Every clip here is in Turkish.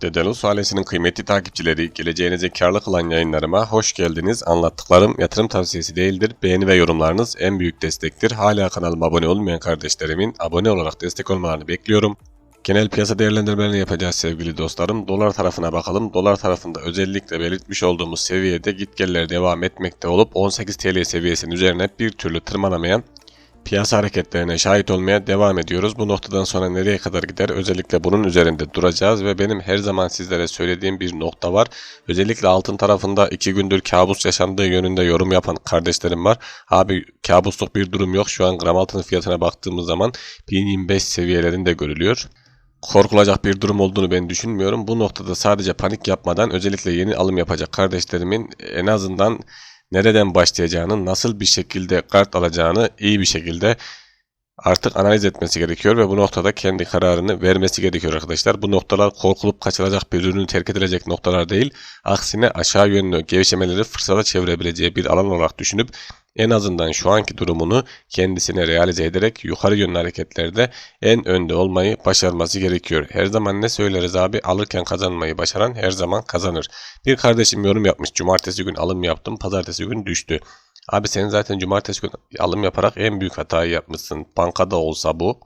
Dedelus ailesinin kıymetli takipçileri, geleceğinizi karlı kılan yayınlarıma hoş geldiniz. Anlattıklarım yatırım tavsiyesi değildir. Beğeni ve yorumlarınız en büyük destektir. Hala kanalıma abone olmayan kardeşlerimin abone olarak destek olmalarını bekliyorum. Genel piyasa değerlendirmelerini yapacağız sevgili dostlarım. Dolar tarafına bakalım. Dolar tarafında özellikle belirtmiş olduğumuz seviyede gitgeller devam etmekte olup 18 TL seviyesinin üzerine bir türlü tırmanamayan piyasa hareketlerine şahit olmaya devam ediyoruz. Bu noktadan sonra nereye kadar gider? Özellikle bunun üzerinde duracağız ve benim her zaman sizlere söylediğim bir nokta var. Özellikle altın tarafında iki gündür kabus yaşandığı yönünde yorum yapan kardeşlerim var. Abi kabusluk bir durum yok. Şu an gram altının fiyatına baktığımız zaman 1025 seviyelerinde görülüyor korkulacak bir durum olduğunu ben düşünmüyorum. Bu noktada sadece panik yapmadan özellikle yeni alım yapacak kardeşlerimin en azından nereden başlayacağını, nasıl bir şekilde kart alacağını iyi bir şekilde artık analiz etmesi gerekiyor ve bu noktada kendi kararını vermesi gerekiyor arkadaşlar. Bu noktalar korkulup kaçılacak bir ürünü terk edilecek noktalar değil. Aksine aşağı yönlü gevşemeleri fırsata çevirebileceği bir alan olarak düşünüp en azından şu anki durumunu kendisine realize ederek yukarı yönlü hareketlerde en önde olmayı başarması gerekiyor. Her zaman ne söyleriz abi? Alırken kazanmayı başaran her zaman kazanır. Bir kardeşim yorum yapmış. Cumartesi gün alım yaptım. Pazartesi gün düştü. Abi sen zaten cumartesi gün alım yaparak en büyük hatayı yapmışsın. Bankada olsa bu.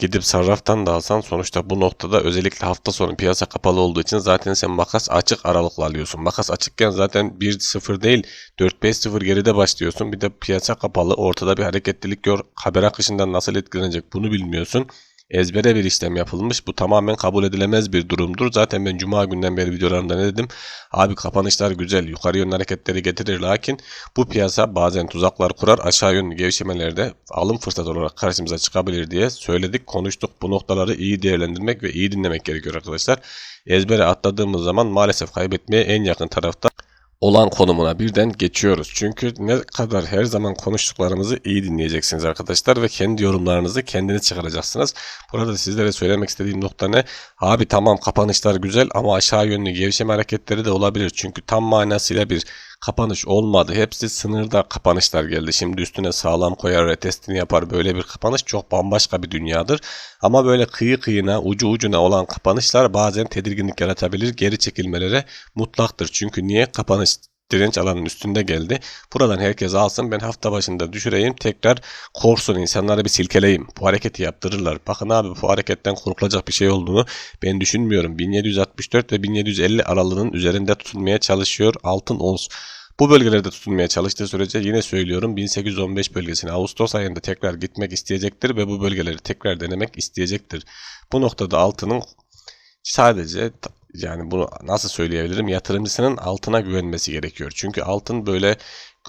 Gidip sarraftan da alsan sonuçta bu noktada özellikle hafta sonu piyasa kapalı olduğu için zaten sen makas açık aralıkla alıyorsun. Makas açıkken zaten 1-0 değil 4-5-0 geride başlıyorsun. Bir de piyasa kapalı ortada bir hareketlilik gör. Haber akışından nasıl etkilenecek bunu bilmiyorsun ezbere bir işlem yapılmış. Bu tamamen kabul edilemez bir durumdur. Zaten ben cuma günden beri videolarımda ne dedim? Abi kapanışlar güzel, yukarı yönlü hareketleri getirir lakin bu piyasa bazen tuzaklar kurar, aşağı yönlü gevşemelerde alım fırsatı olarak karşımıza çıkabilir diye söyledik, konuştuk. Bu noktaları iyi değerlendirmek ve iyi dinlemek gerekiyor arkadaşlar. Ezbere atladığımız zaman maalesef kaybetmeye en yakın tarafta olan konumuna birden geçiyoruz. Çünkü ne kadar her zaman konuştuklarımızı iyi dinleyeceksiniz arkadaşlar ve kendi yorumlarınızı kendiniz çıkaracaksınız. Burada sizlere söylemek istediğim nokta ne? Abi tamam kapanışlar güzel ama aşağı yönlü gevşeme hareketleri de olabilir. Çünkü tam manasıyla bir kapanış olmadı. Hepsi sınırda kapanışlar geldi. Şimdi üstüne sağlam koyar, retestini yapar. Böyle bir kapanış çok bambaşka bir dünyadır. Ama böyle kıyı kıyına, ucu ucuna olan kapanışlar bazen tedirginlik yaratabilir. Geri çekilmelere mutlaktır. Çünkü niye kapanış direnç alanının üstünde geldi. Buradan herkes alsın ben hafta başında düşüreyim tekrar korsun insanları bir silkeleyim. Bu hareketi yaptırırlar. Bakın abi bu hareketten korkulacak bir şey olduğunu ben düşünmüyorum. 1764 ve 1750 aralığının üzerinde tutulmaya çalışıyor altın ons. Bu bölgelerde tutunmaya çalıştığı sürece yine söylüyorum 1815 bölgesine Ağustos ayında tekrar gitmek isteyecektir ve bu bölgeleri tekrar denemek isteyecektir. Bu noktada altının sadece yani bunu nasıl söyleyebilirim yatırımcısının altına güvenmesi gerekiyor. Çünkü altın böyle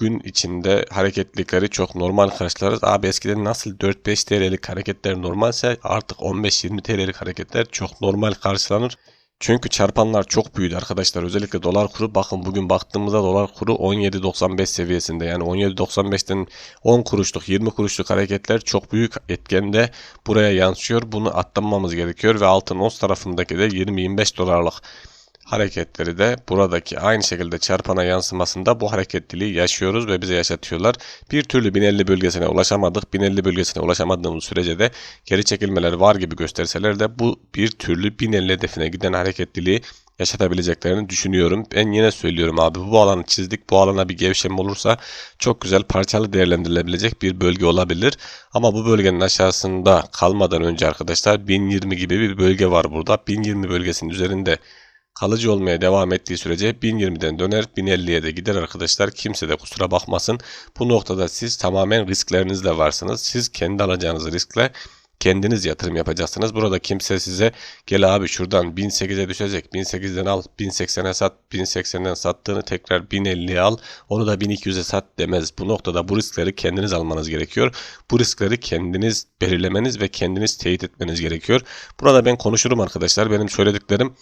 gün içinde hareketlilikleri çok normal karşılarız. Abi eskiden nasıl 4-5 TL'lik hareketler normalse artık 15-20 TL'lik hareketler çok normal karşılanır. Çünkü çarpanlar çok büyüdü arkadaşlar. Özellikle dolar kuru bakın bugün baktığımızda dolar kuru 17.95 seviyesinde. Yani 17.95'ten 10 kuruşluk 20 kuruşluk hareketler çok büyük etkende buraya yansıyor. Bunu atlamamız gerekiyor ve altın ons tarafındaki de 20-25 dolarlık hareketleri de buradaki aynı şekilde çarpana yansımasında bu hareketliliği yaşıyoruz ve bize yaşatıyorlar. Bir türlü 1050 bölgesine ulaşamadık. 1050 bölgesine ulaşamadığımız sürece de geri çekilmeler var gibi gösterseler de bu bir türlü 1050 hedefine giden hareketliliği yaşatabileceklerini düşünüyorum. Ben yine söylüyorum abi bu alanı çizdik. Bu alana bir gevşeme olursa çok güzel parçalı değerlendirilebilecek bir bölge olabilir. Ama bu bölgenin aşağısında kalmadan önce arkadaşlar 1020 gibi bir bölge var burada. 1020 bölgesinin üzerinde kalıcı olmaya devam ettiği sürece 1020'den döner 1050'ye de gider arkadaşlar. Kimse de kusura bakmasın. Bu noktada siz tamamen risklerinizle varsınız. Siz kendi alacağınız riskle kendiniz yatırım yapacaksınız. Burada kimse size gel abi şuradan 1008'e düşecek. 1008'den al, 1080'e sat, 1080'den sattığını tekrar 1050'ye al. Onu da 1200'e sat demez. Bu noktada bu riskleri kendiniz almanız gerekiyor. Bu riskleri kendiniz belirlemeniz ve kendiniz teyit etmeniz gerekiyor. Burada ben konuşurum arkadaşlar. Benim söylediklerim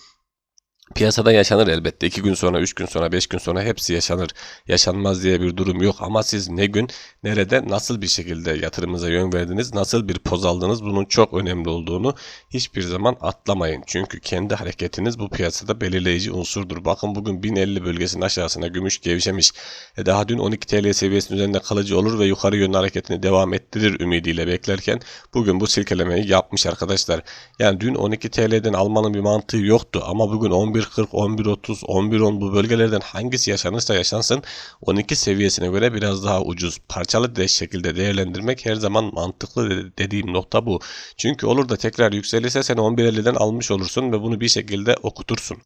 Piyasada yaşanır elbette. 2 gün sonra, 3 gün sonra, 5 gün sonra hepsi yaşanır. Yaşanmaz diye bir durum yok ama siz ne gün, nerede, nasıl bir şekilde yatırımınıza yön verdiniz, nasıl bir poz aldınız bunun çok önemli olduğunu hiçbir zaman atlamayın. Çünkü kendi hareketiniz bu piyasada belirleyici unsurdur. Bakın bugün 1050 bölgesinin aşağısına gümüş gevşemiş. E daha dün 12 TL seviyesinin üzerinde kalıcı olur ve yukarı yönlü hareketini devam ettirir ümidiyle beklerken bugün bu silkelemeyi yapmış arkadaşlar. Yani dün 12 TL'den almanın bir mantığı yoktu ama bugün 11 11.40, 11.30, 11.10 bu bölgelerden hangisi yaşanırsa yaşansın 12 seviyesine göre biraz daha ucuz. Parçalı de şekilde değerlendirmek her zaman mantıklı de- dediğim nokta bu. Çünkü olur da tekrar yükselirse sen 11.50'den almış olursun ve bunu bir şekilde okutursun.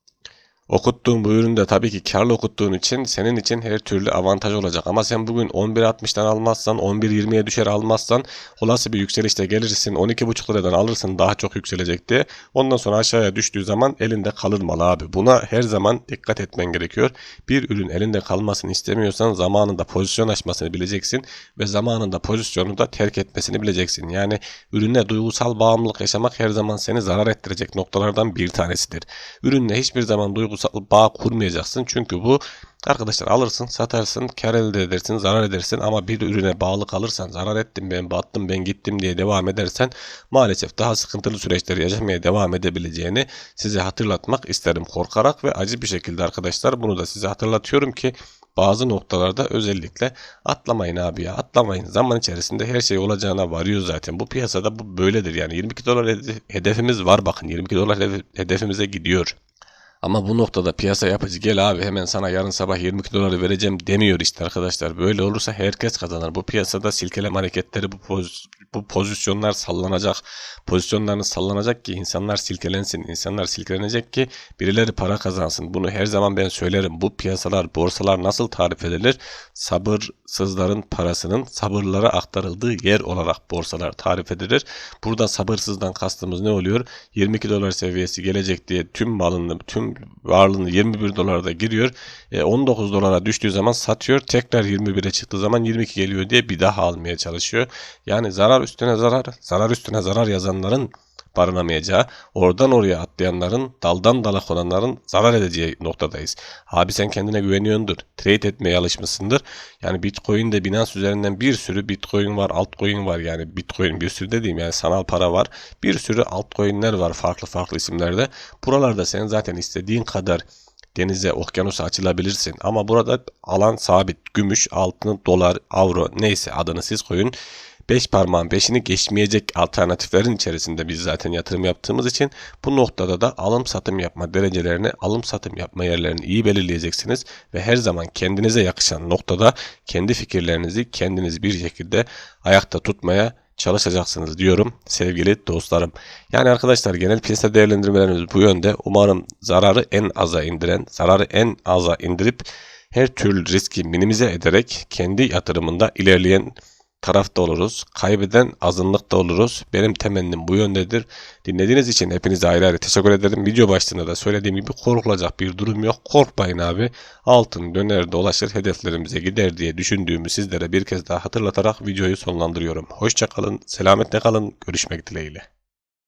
Okuttuğun bu üründe tabii ki karlı okuttuğun için senin için her türlü avantaj olacak. Ama sen bugün 11.60'dan almazsan 11.20'ye düşer almazsan olası bir yükselişte gelirsin 12.5 liradan alırsın daha çok yükselecekti. Ondan sonra aşağıya düştüğü zaman elinde kalır mal abi. Buna her zaman dikkat etmen gerekiyor. Bir ürün elinde kalmasını istemiyorsan zamanında pozisyon açmasını bileceksin ve zamanında pozisyonu da terk etmesini bileceksin. Yani ürüne duygusal bağımlılık yaşamak her zaman seni zarar ettirecek noktalardan bir tanesidir. Ürünle hiçbir zaman duygusal bağ kurmayacaksın. Çünkü bu arkadaşlar alırsın, satarsın, kar elde edersin, zarar edersin ama bir ürüne bağlı kalırsan, zarar ettim ben, battım ben, gittim diye devam edersen maalesef daha sıkıntılı süreçleri yaşamaya devam edebileceğini size hatırlatmak isterim korkarak ve acı bir şekilde arkadaşlar bunu da size hatırlatıyorum ki bazı noktalarda özellikle atlamayın abi ya atlamayın. Zaman içerisinde her şey olacağına varıyor zaten. Bu piyasada bu böyledir yani 22 dolar hede- hedefimiz var bakın 22 dolar hede- hedefimize gidiyor. Ama bu noktada piyasa yapıcı gel abi hemen sana yarın sabah 22 doları vereceğim demiyor işte arkadaşlar. Böyle olursa herkes kazanır. Bu piyasada silkeleme hareketleri bu, poz- bu pozisyonlar sallanacak. Pozisyonlarınız sallanacak ki insanlar silkelensin. İnsanlar silkelenecek ki birileri para kazansın. Bunu her zaman ben söylerim. Bu piyasalar, borsalar nasıl tarif edilir? Sabırsızların parasının sabırlara aktarıldığı yer olarak borsalar tarif edilir. Burada sabırsızdan kastımız ne oluyor? 22 dolar seviyesi gelecek diye tüm malını, tüm varlığını 21 dolarda giriyor. E, 19 dolara düştüğü zaman satıyor. Tekrar 21'e çıktığı zaman 22 geliyor diye bir daha almaya çalışıyor. Yani zarar üstüne zarar, zarar üstüne zarar yazanların barınamayacağı, oradan oraya atlayanların, daldan dala konanların zarar edeceği noktadayız. Abi sen kendine güveniyordur. Trade etmeye alışmışsındır. Yani Bitcoin'de Binance üzerinden bir sürü Bitcoin var, altcoin var. Yani Bitcoin bir sürü dediğim yani sanal para var. Bir sürü altcoin'ler var farklı farklı isimlerde. Buralarda sen zaten istediğin kadar denize, okyanusa açılabilirsin. Ama burada alan sabit. Gümüş, altın, dolar, avro neyse adını siz koyun. 5 parmağın peşini geçmeyecek alternatiflerin içerisinde biz zaten yatırım yaptığımız için bu noktada da alım satım yapma derecelerini, alım satım yapma yerlerini iyi belirleyeceksiniz ve her zaman kendinize yakışan noktada kendi fikirlerinizi kendiniz bir şekilde ayakta tutmaya çalışacaksınız diyorum sevgili dostlarım. Yani arkadaşlar genel piyasa değerlendirmelerimiz bu yönde. Umarım zararı en aza indiren, zararı en aza indirip her türlü riski minimize ederek kendi yatırımında ilerleyen tarafta oluruz. Kaybeden azınlıkta oluruz. Benim temennim bu yöndedir. Dinlediğiniz için hepinize ayrı ayrı teşekkür ederim. Video başlığında da söylediğim gibi korkulacak bir durum yok. Korkmayın abi. Altın döner dolaşır hedeflerimize gider diye düşündüğümü sizlere bir kez daha hatırlatarak videoyu sonlandırıyorum. Hoşçakalın, selametle kalın, görüşmek dileğiyle.